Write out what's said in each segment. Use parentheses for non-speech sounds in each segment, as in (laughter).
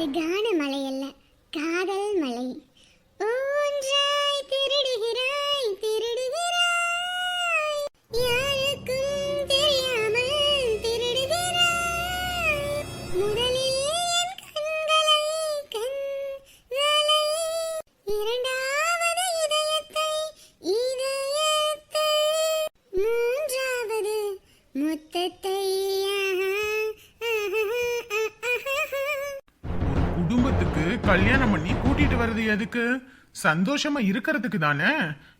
அது கான மலை அல்ல. காதல் கல்யாணம் பண்ணி கூட்டிட்டு வர்றது எதுக்கு? சந்தோஷமா இருக்கிறதுக்கு தானே?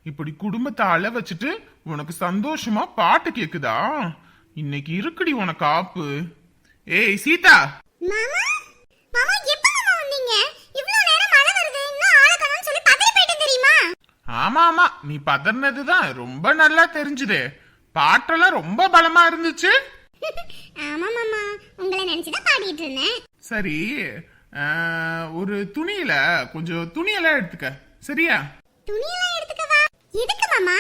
இப்படி குடும்பத்தை அழ வச்சுட்டு உனக்கு சந்தோஷமா பாட்டு கேக்குதா? இன்னைக்கு இருக்குடி உனக்கு ஆப்பு ஏய் சீதா! ஆமா ஆமா. நீ பதறினதுதான் ரொம்ப நல்லா தெரிஞ்சுதே. பாட்டெல்லாம் ரொம்ப பலமா இருந்துச்சு. (laughs) ஆமா மாமா. உங்களை நினைச்சுதான் பாடிட்டு இருந்தேன். சரி ஒரு துணியில கொஞ்சம் துணியெல்லாம் எடுத்துக்க. சரியா? துணியெல்லாம் எடுத்துக்கவா? எதுக்கு மாமா.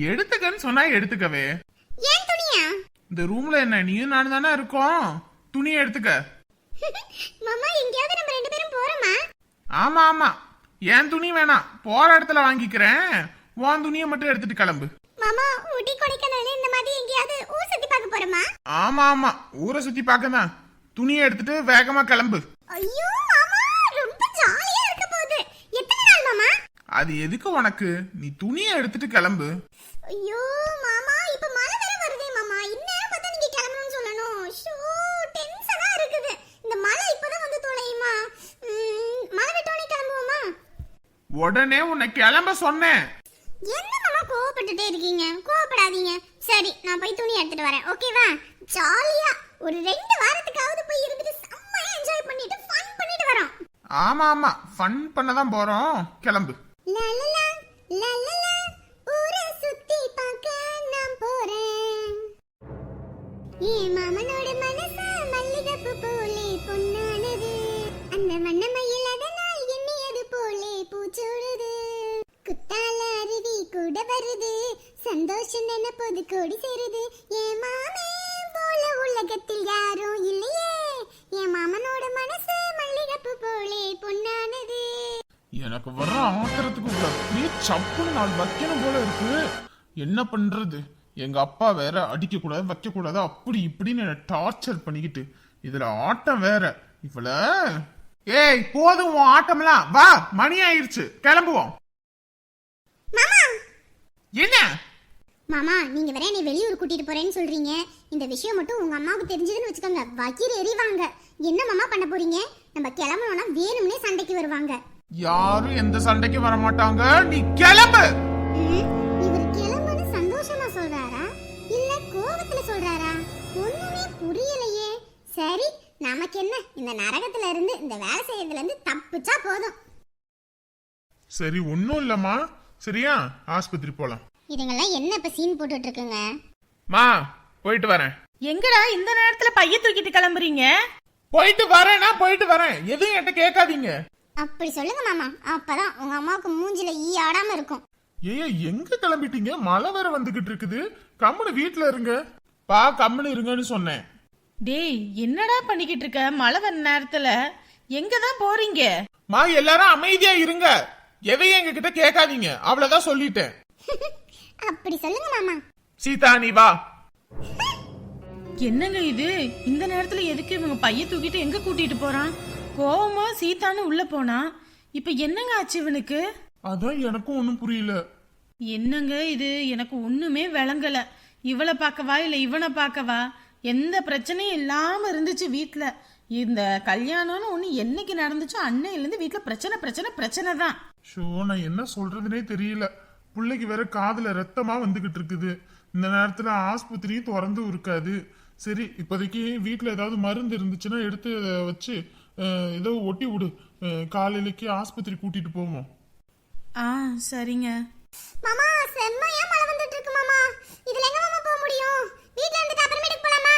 எடுத்துக்கன்னு சொன்னா எடுத்துக்கவே. ஏன் துணியா? இந்த ரூம்ல என்ன நீயும் நானும் தானே இருக்கோம்? துணியை எடுத்துக்க. (laughs) மாமா எங்கேயாவது நம்ம ரெண்டு பேரும் போறோமா? ஆமா ஆமா. என் துணி வேணாம். போற இடத்துல வாங்கிக்கிறேன். உன் துணியை மட்டும் எடுத்துட்டு கிளம்பு. மாமா ஊட்டி கொடைக்கானல் இந்த மாதிரி எங்கேயாவது ஊர் சுத்தி பார்க்க போறோமா? ஆமா ஆமா. ஊரை சுத்தி பார்க்க தான் துணியை எடுத்துட்டு வேகமா கிளம்பு. ஐயோ மாமா ரொம்ப ஜாலியா இருக்க போகுது. எத்தனை நாள் மாமா? அது எதுக்கு உனக்கு? நீ துணியை எடுத்துட்டு கிளம்பு. ஐயோ மாமா இப்ப மழை வேற வருதே மாமா. இந்நேரம் பார்த்தா நீங்க கிளம்பணும்னு சொல்லணும். ஷோ டென்ஷனா இருக்குது. இந்த மழை இப்பதான் வந்து தொலையுமா? ம், மழை விட்டோனே கிளம்புவோமா? உடனே உன்னை கிளம்ப சொன்னேன். என்ன மாமா கோவப்பட்டுட்டே இருக்கீங்க? கோவப்படாதீங்க. சரி நான் போய் துணி எடுத்துட்டு வரேன். ஓகேவா ஜாலியா. ஒரு ரெண்டு வாரத்துக்காவது ஆமா ஆமா. ஃபன் பண்ண தான் போறோம். கிளம்பு. லா லா லா, மாமனோட மனசு கோடி சேருது. என் மாமே போல உலகத்தில் யாரும் இல்லையே. என் மாமனோட மனசு போலே பொன்னானது. எனக்கு வர ஆத்திரத்துக்கு உள்ள அப்படியே சப்புன்னு வைக்கணும் போல இருக்கு. என்ன பண்றது? எங்க அப்பா வேற அடிக்க கூடாது வைக்க கூடாது அப்படி இப்படின்னு என்ன டார்ச்சர் பண்ணிக்கிட்டு. இதுல ஆட்டம் வேற. இவள? ஏய் போதும் உன் ஆட்டம்லாம் வா மணி ஆயிருச்சு. கிளம்புவோம். மாமா! என்ன? மாமா நீங்க வேற என்னை வெளியூர் கூட்டிட்டு போறேன்னு சொல்றீங்க. இந்த விஷயம் மட்டும் உங்க அம்மாவுக்கு தெரிஞ்சதுன்னு வச்சுக்கோங்க. வக்கீல் எறிவாங்க. என்ன மாமா பண்ண போறீங்க? நம்ம கிளம்பணும்னா வேணும்னே சண்டைக்கு வருவாங்க. யாரும் எந்த சண்டைக்கும் வர மாட்டாங்க நீ கிளம்பு! இவர் கிளம்புன்னு சந்தோஷமா சொல்றாரா? இல்ல கோவத்துல சொல்றாரா? ஒண்ணுமே புரியலையே. சரி நமக்கு என்ன? இந்த நரகத்துல இருந்து இந்த வேலை செய்யறதுல இருந்து தப்பிச்சா போதும். சரி ஒன்னும் இல்லம்மா. சரியா? ஆஸ்பத்திரி போலாம். இதுங்கெல்லாம் என்ன இப்ப சீன் போட்டுட்டு இருக்குங்க மா போயிட்டு வரேன். எங்கடா இந்த நேரத்துல பைய தூக்கிட்டு கிளம்புறீங்க? போயிட்டு வரேன்னா போயிட்டு வரேன். எதுவும் என்கிட்ட கேட்காதீங்க. அப்படி சொல்லுங்க மாமா. அப்பதான் உங்க அம்மாவுக்கு மூஞ்சில ஈ ஆடாம இருக்கும். ஏய் எங்க கிளம்பிட்டீங்க? மழை வேற வந்துகிட்டு இருக்குது. கம்முனு வீட்ல இருங்க. பா கம்முனு இருங்கன்னு சொன்னேன். டேய் என்னடா பண்ணிக்கிட்டு இருக்க? மழை வர நேரத்துல எங்க தான் போறீங்க? மா எல்லாரும் அமைதியா இருங்க. எதையும் எங்க கிட்ட கேட்காதீங்க. அவ்வளவுதான் சொல்லிட்டேன். (laughs) அப்படி சொல்லுங்க மாமா. சீதா நீ வா. (laughs) என்னங்க இது? இந்த நேரத்துல எதுக்கு இவங்க பைய தூக்கிட்டு எங்க கூட்டிட்டு போறான்? கோவமா சீதான்னு உள்ள போனா. இப்ப என்னங்க ஆச்சு இவனுக்கு? அதான் எனக்கும் ஒண்ணும் புரியல. என்னங்க இது? எனக்கு ஒண்ணுமே விளங்கல. இவளை பார்க்கவா இல்ல இவனை பார்க்கவா? எந்த பிரச்சனையும் இல்லாம இருந்துச்சு வீட்ல. இந்த கல்யாணம்னு ஒண்ணு என்னைக்கு நடந்துச்சோ அன்னையில இருந்து வீட்ல பிரச்சனை பிரச்சனை பிரச்சனை தான். ஷோ நான் என்ன சொல்றதுனே தெரியல. பிள்ளைக்கு வேற காதுல ரத்தமா வந்துகிட்டு இருக்குது. இந்த நேரத்துல ஆஸ்பத்திரியும் திறந்து இருக்காது. சரி இப்போதைக்கு வீட்ல ஏதாவது மருந்து இருந்துச்சுன்னா எடுத்து அதை வச்சு ஏதோ ஒட்டி விடு. காலையிலக்கு ஆஸ்பத்திரி கூட்டிட்டு போவோம். ஆ சரிங்க. மாமா செம்மையா மழை வந்துட்டு இருக்கு மாமா. இதுல எங்க மாமா போக முடியும்? வீட்ல இருந்துட்டு அப்புறமேட்டுக்கு போலாமா?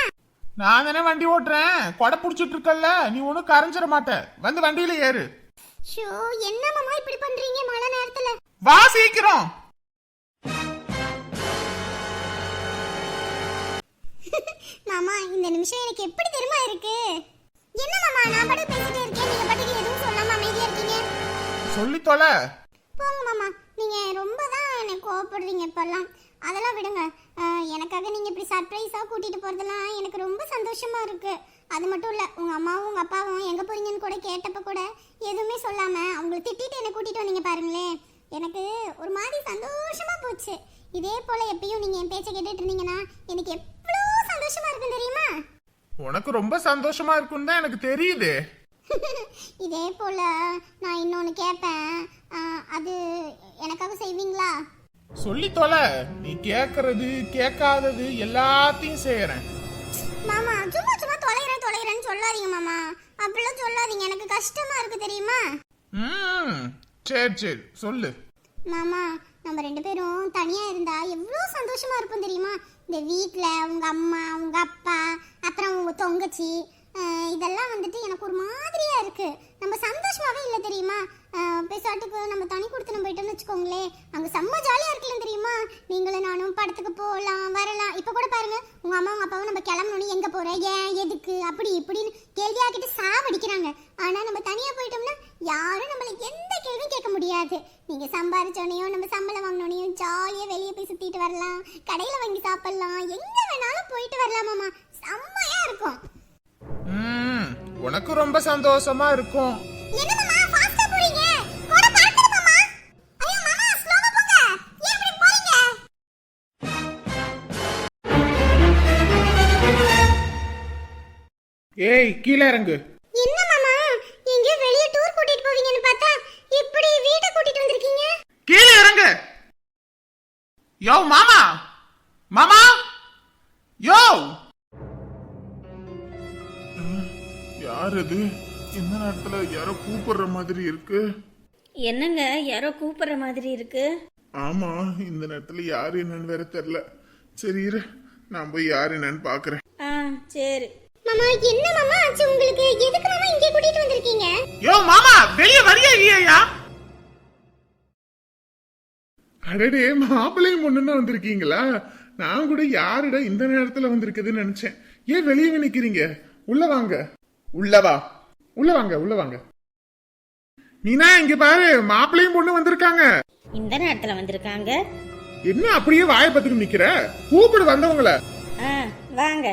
நான் தானே வண்டி ஓட்டுறேன். கொடை புடிச்சிட்டு இருக்கல்ல நீ ஒன்றும் கரைஞ்சிட மாட்ட. வந்து வண்டியில ஏறு. ஷோ என்ன மாமா இப்படி பண்றீங்க மழை நேரத்துல? வா சீக்கிரம். (laughs) மாமா இந்த நிமிஷம் எனக்கு எப்படி தெரியுமா இருக்கு? என்ன மாமா நான் பாட்டு பேசிட்டே இருக்கேன். நீங்க பாட்டுக்கு எதுவும் சொல்லாம அமைதியா இருக்கீங்க? சொல்லி தொலை. போங்க மாமா நீங்க ரொம்ப தான் எனக்கு கோவப்படுறீங்க இப்பெல்லாம். அதெல்லாம் விடுங்க. அஹ், எனக்காக நீங்க இப்படி சர்ப்ரைஸா கூட்டிட்டு போறதெல்லாம் எனக்கு ரொம்ப சந்தோஷமா இருக்கு. அது மட்டும் இல்ல உங்க அம்மாவும் உங்க அப்பாவும் எங்க போறீங்கன்னு கூட கேட்டப்ப கூட எதுவுமே சொல்லாம அவங்கள திட்டிட்டு என்ன கூட்டிட்டு வந்தீங்க பாருங்களேன். எனக்கு ஒரு மாதிரி சந்தோஷமா போச்சு. இதே போல எப்பயும் நீங்க என் பேச்சை கேட்டுட்டு இருந்தீங்கன்னா எனக்கு எவ்வளோ சந்தோஷமா இருக்கும் தெரியுமா? உனக்கு ரொம்ப சந்தோஷமா இருக்குன்னு தான் எனக்கு தெரியுது. (laughs) இதே போல நான் இன்னொன்னு கேட்பேன் அது எனக்காக செய்வீங்களா? சொல்லி தொலை. நீ கேக்குறது கேட்காதது எல்லாத்தையும் செய்யறேன் மாமா சும்மா சும்மா தொலைகிறேன் தொலைகிறேன்னு சொல்லாதீங்க மாமா. அப்படிலாம் சொல்லாதீங்க. எனக்கு கஷ்டமா இருக்கு தெரியுமா? ம் சரி சரி. சொல்லு. மாமா நம்ம ரெண்டு பேரும் தனியா இருந்தா எவ்வளோ சந்தோஷமா இருப்போம் தெரியுமா? இந்த வீட்டில் அவங்க அம்மா அவங்க அப்பா அப்புறம் உங்க தொங்கச்சி இதெல்லாம் வந்துட்டு எனக்கு ஒரு மாதிரியா இருக்கு. நம்ம சந்தோஷமாவே இல்லை தெரியுமா? பேசாட்டுக்கு நம்ம தனி கொடுத்து நம்ம போயிட்டோம்னு வச்சுக்கோங்களேன் அங்கே செம்ம ஜாலியாக இருக்கலாம் தெரியுமா? நீங்களும் நானும் படத்துக்கு போகலாம் வரலாம். இப்போ கூட பாருங்க உங்கள் அம்மா அப்பாவும் நம்ம கிளம்பணும் எங்கே போகிற ஏன் எதுக்கு? அப்படி இப்படின்னு கேள்வியாக்கிட்டு சாவடிக்கிறாங்க. ஆனால் நம்ம தனியாக போயிட்டோம்னா யாரும் நம்மளுக்கு எந்த கேள்வியும் கேட்க முடியாது. நீங்கள் சம்பாரிச்சோனையும் நம்ம சம்பளம் வாங்கினோனையும் ஜாலியாக வெளியே போய் சுற்றிட்டு வரலாம். கடையில் வாங்கி சாப்பிட்லாம். எங்கே வேணாலும் போயிட்டு வரலாம் மாமா. இருக்கும். ம் உனக்கு ரொம்ப சந்தோஷமா இருக்கும். ஏய் கீழே இறங்கு. என்ன மாமா எங்க வெளிய டூர் கூட்டிட்டு போவீங்கன்னு பார்த்தா இப்படி வீட்டை கூட்டிட்டு வந்திருக்கீங்க? கீழே இறங்கு. யோ மாமா. மாமா. யோ. யார் இது இந்த நேரத்துல யாரோ கூப்பிடுற மாதிரி இருக்கு. என்னங்க யாரோ கூப்பிடுற மாதிரி இருக்கு? ஆமா இந்த நேரத்துல யாரு என்னன்னு வேற தெரியல. சரி இரு நான் போய் யாரு என்னன்னு பாக்குறேன். ஆ சரி. மாமா என்ன மாமா ஆச்சு உங்களுக்கு? எதுக்கு மாமா இங்கே கூட்டிட்டு வந்திருக்கீங்க? யோ மாமா வெளிய வரியா இல்லையா? அடடே மாப்பிள்ளையும் பொண்ணுன்னு வந்திருக்கீங்களா? நான் கூட யாருடா இந்த நேரத்துல வந்திருக்குதுன்னு நினைச்சேன். ஏன் வெளியே நிக்கிறீங்க? உள்ள வாங்க. உள்ள வா உள்ள வாங்க உள்ள வாங்க மீனா இங்க பாரு மாப்பிள்ளையும் பொண்ணு வந்திருக்காங்க. இந்த நேரத்துல வந்திருக்காங்க. என்ன அப்படியே வாயை பத்துக்கு நிக்கிற? கூப்பிடு வந்தவங்கள. வாங்க.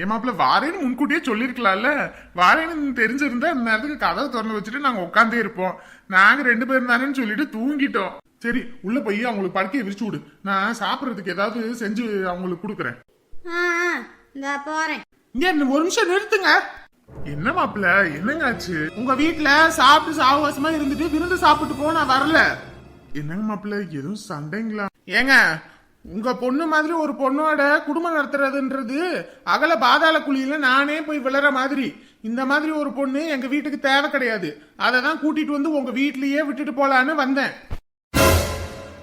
ஏன் மாப்பிள்ள வாரேன்னு முன்கூட்டியே சொல்லிருக்கலாம்ல. வாரேன்னு தெரிஞ்சிருந்தா இந்த நேரத்துக்கு கதவை திறந்து வச்சுட்டு நாங்க உட்காந்தே இருப்போம். நாங்க ரெண்டு பேரும் தானேன்னு சொல்லிட்டு தூங்கிட்டோம். சரி உள்ள போய் அவங்களுக்கு படுக்கையை விரிச்சு விடு நான் சாப்பிடறதுக்கு ஏதாவது செஞ்சு அவங்களுக்கு கொடுக்குறேன். போறேன். இங்க ஒரு நிமிஷம் நிறுத்துங்க. என்ன மாப்பிள்ள? என்னங்க ஆச்சு உங்க வீட்ல சாப்பிட்டு சாவகாசமா இருந்துட்டு விருந்து சாப்பிட்டு போ நான் வரல. என்னங்க மாப்பிள்ள? எதுவும் சண்டைங்களா? ஏங்க உங்க பொண்ணு மாதிரி ஒரு பொண்ணோட குடும்பம் நடத்துறதுன்றது அகல பாதாள குழியில நானே போய் விழற மாதிரி. இந்த மாதிரி ஒரு பொண்ணு எங்க வீட்டுக்கு தேவை கிடையாது. அதை தான் கூட்டிட்டு வந்து உங்க வீட்லயே விட்டுட்டு போலான்னு வந்தேன்.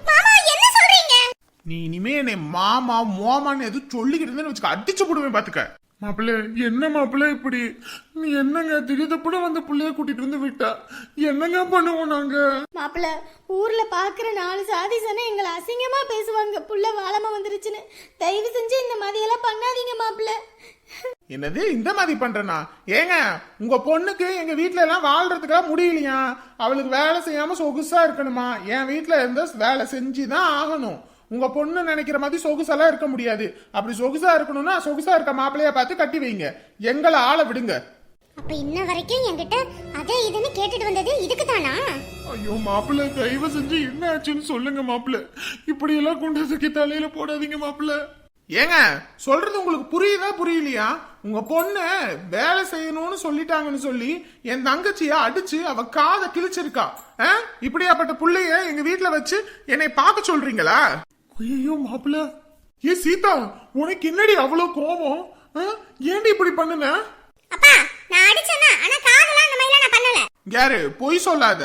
மாமா என்ன சொல்றீங்க? நீ இனிமே என்னை மாமா மோமான்னு எதுவும் சொல்லிக்கிட்டு இருந்தேன்னு வச்சுக்க அடிச்சு போடுவேன் பாத்துக்க. மாப்பிள்ள என்ன மாப்பிள்ள இப்படி? நீ என்னங்க? திடீர்னு வந்து புள்ளைய கூட்டிட்டு வந்து விட்டா? என்னங்க பண்ணுவோம் நாங்க? மாப்பிள்ள ஊர்ல பாக்குற நாலு சாதி சனம் எங்களை அசிங்கமா பேசுவாங்க. புள்ள வாழமா வந்துருச்சுன்னு. தயவு செஞ்சு இந்த மாதிரி எல்லாம் பண்ணாதீங்க மாப்பிள்ள. என்னது? இந்த மாதிரி பண்றேனா? ஏங்க உங்க பொண்ணுக்கு எங்க வீட்ல எல்லாம் வாழ்றதுக்காக முடியலையா? அவளுக்கு வேலை செய்யாம சொகுசா இருக்கணுமா? என் வீட்ல இருந்த வேலை செஞ்சுதான் ஆகணும். உங்க பொண்ணு நினைக்கிற மாதிரி சொகுசெல்லாம் இருக்க முடியாது. அப்படி சொகுசா இருக்கணும்னா சொகுசா இருக்க மாப்பிள்ளைய பார்த்து கட்டி வைங்க. எங்களை ஆள விடுங்க. அப்ப இன்ன வரைக்கும் என்கிட்ட அதே இதுன்னு கேட்டுட்டு வந்தது இதுக்கு தானா ஐயோ மாப்பிள்ள தயவு செஞ்சு என்ன ஆச்சுன்னு சொல்லுங்க மாப்பிள்ள. இப்படி எல்லாம் கொண்டு தூக்கி தலையில போடாதீங்க மாப்பிள்ள. ஏங்க சொல்றது உங்களுக்கு புரியுதா புரியலையா? உங்க பொண்ணு வேலை செய்யணும்னு சொல்லிட்டாங்கன்னு சொல்லி என் தங்கச்சிய அடிச்சு அவ காதை கிழிச்சிருக்கா? இப்படியாப்பட்ட புள்ளைய எங்க வீட்ல வச்சு என்னை பார்க்க சொல்றீங்களா? ஐயோ மாப்பிள்ள. ஏ சீதா உனக்கு என்னடி அவ்வளவு கோபம்? ஏன்டி இப்படி பண்ணுன? அப்பா நான் அடிச்சேன்னா ஆனா காதெல்லாம் அந்த மாதிரிலாம் நான் பண்ணல. யாரு பொய் சொல்லாத.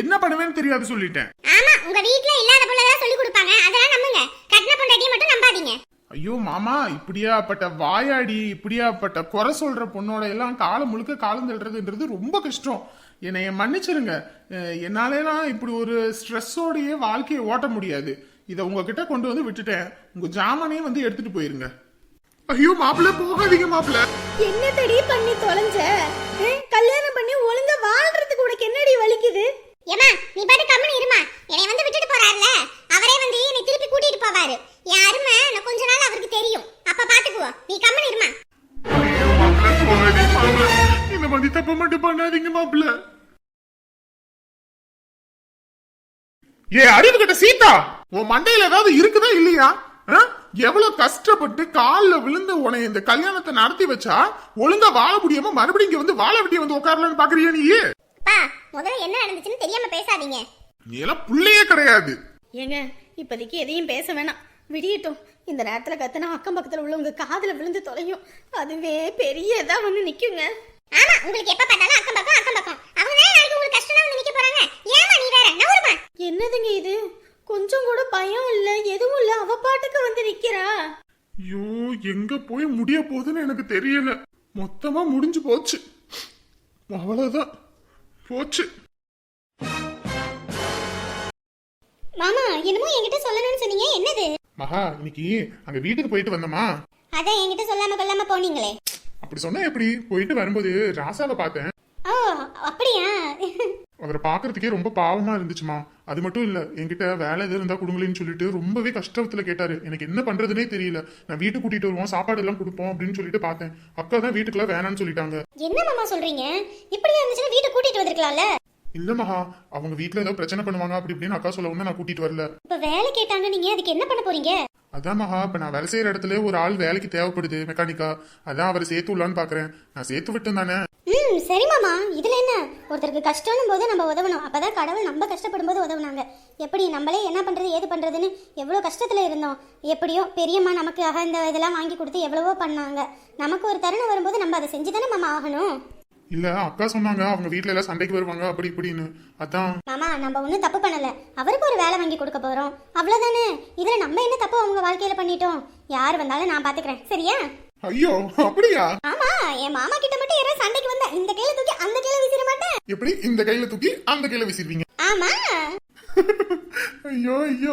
என்ன பண்ணுவேன்னு தெரியாது சொல்லிட்டேன். ஆமா உங்க வீட்ல இல்லாத புள்ளதான் சொல்லி கொடுப்பாங்க. அதெல்லாம் நம்புங்க. கட்டின பொண்டாட்டியை மட்டும் நம்பாதீங்க. ஐயோ மாமா இப்படியாப்பட்ட வாயாடி இப்படியாப்பட்ட குறை சொல்ற பொண்ணோட எல்லாம் காலம் முழுக்க காலம் தள்ளுறதுன்றது ரொம்ப கஷ்டம். என்னைய மன்னிச்சிருங்க. என்னாலேலாம் இப்படி ஒரு ஸ்ட்ரெஸ்ஸோடயே வாழ்க்கையை ஓட்ட முடியாது. இதை உங்ககிட்ட கொண்டு வந்து விட்டுட்டேன். உங்க ஜாமானையும் வந்து எடுத்துட்டு போயிருங்க. ஐயோ மாப்பிள்ள போகாதீங்க மாப்பிள்ள. என்ன தடி பண்ணி தொலைஞ்ச? கல்யாணம் பண்ணி ஒழுங்கா வாழ்றதுக்கு உனக்கு என்னடி வலிக்குது? ஏமா நீ பாட்டு கம்மனு இருமா. என்னை வந்து விட்டுட்டு போறாருல. அவரே வந்து என்னை திருப்பி கூட்டிட்டு போவாரு. என் அருமை நான் கொஞ்ச நாள் அவருக்கு தெரியும். அப்ப பாத்துக்குவோம் நீ கம்மனு இருமா. இந்த மாதிரி தப்பு மட்டும் பண்ணாதீங்க மாப்பிள்ள. ஏ அறிவு கிட்ட சீதா! உன் மண்டையில ஏதாவது இருக்குதா இல்லையா? ஆ? எவ்வளவு கஷ்டப்பட்டு கால்ல விழுந்து உன்னை இந்த கல்யாணத்தை நடத்தி வச்சா ஒழுங்கா வாழ முடியாம மறுபடியும் இங்க வந்து வாழ வெட்டி வந்து உட்காரலான்னு பாக்குறியா நீ? முதல்ல என்ன நடந்துச்சுன்னு தெரியாம பேசாதீங்க. நீ எல்லாம் புள்ளையே கிடையாது. ஏங்க இப்போதைக்கு எதையும் பேச வேணாம். விடியட்டும். இந்த நேரத்துல கத்துனா அக்கம் பக்கத்துல உள்ளவங்க காதுல விழுந்து தொலையும். அதுவே பெரிய இதா வந்து நிக்குங்க. ஆமா உங்களுக்கு எப்ப பார்த்தாலும் அக்கம் பக்கம் அக்கம் பக்கம் அவங்க தான் நாளைக்கு உங்களுக்கு கஷ்டம் வந்து நிக்க போறாங்க ஏமா நீ வேற நவருமா என்னதுங்க இது? கொஞ்சம் கூட பயம் இல்ல எதுவும் இல்ல. அவ பாட்டுக்கு வந்து நிக்கிறா. ஐயோ எங்க போய் முடிய போகுதுன்னு எனக்கு தெரியல. மொத்தமா முடிஞ்சு போச்சு. அவ்வளவுதான். போச்சு. மாமா என்னமோ என்கிட்ட சொல்லணும்னு சொன்னீங்க. என்னது? மகா இன்னைக்கு அங்க வீட்டுக்கு போயிட்டு வந்தோமா? அதான் என்கிட்ட சொல்லாம கொல்லாம போனீங்களே. அப்படி சொன்னா எப்படி? போயிட்டு வரும்போது ராசாவை பார்த்தேன். ஓ அப்படியா? அவரை பாக்குறதுக்கே ரொம்ப பாவமா இருந்துச்சுமா. அது மட்டும் இல்ல என்கிட்ட வேலை எதுவும் இருந்தா கொடுங்களேன்னு சொல்லிட்டு ரொம்பவே கஷ்டத்துல கேட்டாரு. எனக்கு என்ன பண்ணுறதுனே தெரியல. நான் வீட்டுக்கு கூட்டிட்டு வருவோம் சாப்பாடு எல்லாம் கொடுப்போம் அப்படின்னு சொல்லிட்டு பார்த்தேன். அக்கா தான் வீட்டுக்குள்ள வேணாம்னு சொல்லிட்டாங்க. என்ன மாமா சொல்றீங்க? இப்படியா இருந்துச்சுன்னா வீட்டை கூட்டிட்டு வந்திருக்கலாம்ல? இல்ல மகா அவங்க வீட்டுல ஏதோ பிரச்சனை பண்ணுவாங்க அப்படி இப்படின்னு அக்கா சொல்ல நான் கூட்டிட்டு வரல. இப்ப வேலை கேட்டாங்க நீங்க அதுக்கு என்ன பண்ண போறீங்க? அதான் மகா இப்ப நான் வேலை செய்யற இடத்துல ஒரு ஆள் வேலைக்கு தேவைப்படுது மெக்கானிக்கா அதான் அவரை சேர்த்து விடலான்னு பாக்குறேன். நான் சேர்த்து விட்டேன் தானே? ம் சரி மாமா. இதுல என்ன? ஒருத்தருக்கு கஷ்டம்னு போது நம்ம உதவணும். அப்பதான் கடவுள் நம்ம கஷ்டப்படும் போது உதவுனாங்க. எப்படி நம்மளே என்ன பண்றது ஏது பண்றதுன்னு எவ்வளவு கஷ்டத்துல இருந்தோம். எப்படியோ பெரியம்மா நமக்கு இந்த இதெல்லாம் வாங்கி கொடுத்து எவ்வளவோ பண்ணாங்க. நமக்கு ஒரு தருணம் வரும்போது நம்ம அதை செஞ்சு தானே மாமா ஆகணும்? இல்ல அக்கா சொன்னாங்க அவங்க வீட்ல எல்லாம் சண்டைக்கு வருவாங்க அப்படி இப்படின்னு. அதான். மாமா நம்ம ஒன்றும் தப்பு பண்ணல. அவருக்கு ஒரு வேலை வாங்கி கொடுக்க போறோம். அவ்வளவுதானே. இதுல நம்ம என்ன தப்பு அவங்க வாழ்க்கையில பண்ணிட்டோம்? யார் வந்தாலும் நான் பாத்துக்கிறேன். சரியா? ஐயோ அப்படியா? ஆமா என் மாமா கிட்ட மட்டும் யாராவது சண்டைக்கு வந்தா இந்த கையில தூக்கி அந்த கையில விசிற மாட்டேன். எப்படி? இந்த கையில தூக்கி அந்த கையில விசிறுவீங்க ஆமா. ஐயோ ஐயோ.